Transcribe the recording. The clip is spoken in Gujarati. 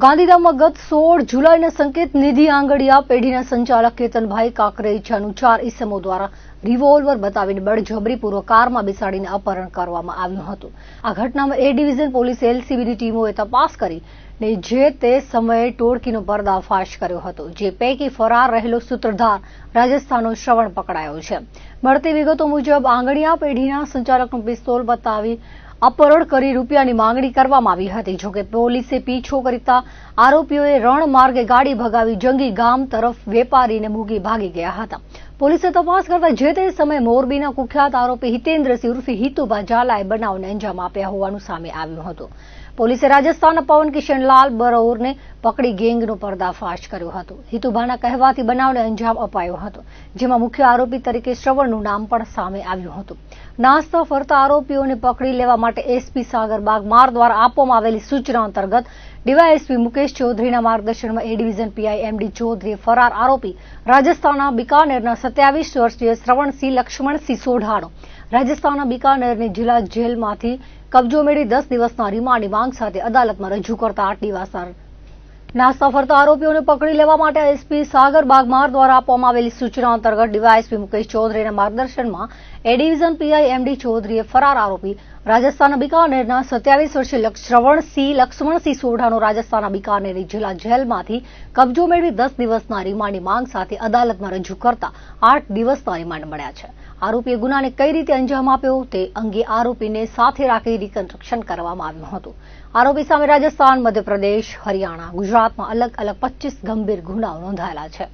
ગાંધીધામમાં ગત સોળ જુલાઈના સંકેત નિધિ આંગડિયા પેઢીના સંચાલક કેતનભાઈ કાકરેજાનું ચાર ઇસમો દ્વારા રિવોલ્વર બતાવીને બળજબરીપૂર્વક કારમાં બેસાડીને અપહરણ કરવામાં આવ્યું હતું. આ ઘટનામાં એ ડિવિઝન પોલીસ એલસીબીની ટીમોએ તપાસ કરી ને જે તે સમયે ટોળકીનો પર્દાફાશ કર્યો હતો, જે પૈકી ફરાર રહેલો સૂત્રધાર રાજસ્થાનનો શ્રવણ પકડાયો છે. મળતી વિગતો મુજબ આંગણિયા પેઢીના સંચાલકનો પિસ્તોલ બતાવી અપહરણ કરી રૂપિયાની માંગણી કરવામાં આવી હતી. જોકે પોલીસે પીછો કરતા આરોપીઓએ રણ માર્ગે ગાડી ભગાવી જંગી ગામ તરફ વેપારીને મૂકી ભાગી ગયા હતા. પોલીસે તપાસ કરતા જે તે સમયે મોરબીના કુખ્યાત આરોપી હિતેન્દ્રસિંહ ઉર્ફી હિતુભા ઝાલાએ બનાવને અંજામ આપ્યા હોવાનું સામે આવ્યું હતું. પોલીસે રાજસ્થાનના પવન કિશનલાલ બરોરને પકડી ગેંગનો પર્દાફાશ કર્યો હતો. હિતુભાના કહેવાથી બનાવને અંજામ અપાયો હતો, જેમાં મુખ્ય આરોપી તરીકે શ્રવણનું નામ પણ સામે આવ્યું હતું. નાસ્તો ફરતા આરોપીઓને પકડી લેવા માટે એસપી સાગરબાગ માર દ્વારા આપવામાં આવેલી સૂચના અંતર્ગત ડીવાયએસપી મુકેશ ચૌધરીના માર્ગદર્શનમાં એ ડિવિઝન પીઆઈ એમડી ચૌધરીએ ફરાર આરોપી રાજસ્થાનના બિકાનેરના સત્યાવીસ વર્ષીય શ્રવણસિંહ લક્ષ્મણસિંહ સોઢાનો રાજસ્થાનના બિકાનેરની જિલ્લા જેલમાંથી કબજો મેળવી દસ દિવસના રિમાન્ડની માંગ સાથે અદાલતમાં રજૂ કરતા આટલી વાસર નાસ્તા ફરતા આરોપીઓને પકડી લેવા માટે એસપી સાગર બાગમાર દ્વારા આપવામાં આવેલી સૂચના અંતર્ગત ડીવાયએસપી મુકેશ ચૌધરીના માર્ગદર્શનમાં એ ડિવિઝન પીઆઈ એમડી ચૌધરીએ ફરાર આરોપી રાજસ્થાનના બિકાનેરના સત્યાવીસ વર્ષીય શ્રવણસિંહ, લક્ષ્મણસિંહ સોઢાનો રાજસ્થાનના બિકાનેરની જિલ્લા જેલમાંથી કબજો મેળવી દસ દિવસના રિમાન્ડની માંગ સાથે અદાલતમાં રજૂ કરતા આઠ દિવસના રિમાન્ડ મળ્યા છે. આરોપીએ ગુનાને કઈ રીતે અંજામ આપ્યો તે અંગે આરોપીને સાથે રાખી રિકન્સ્ટ્રક્શન કરવામાં આવ્યું હતું. આરોપી સામે રાજસ્થાન, મધ્યપ્રદેશ, હરિયાણા ગુજરાતમાં અલગ અલગ પચીસ ગંભીર ગુનાઓ નોંધાયેલા છે.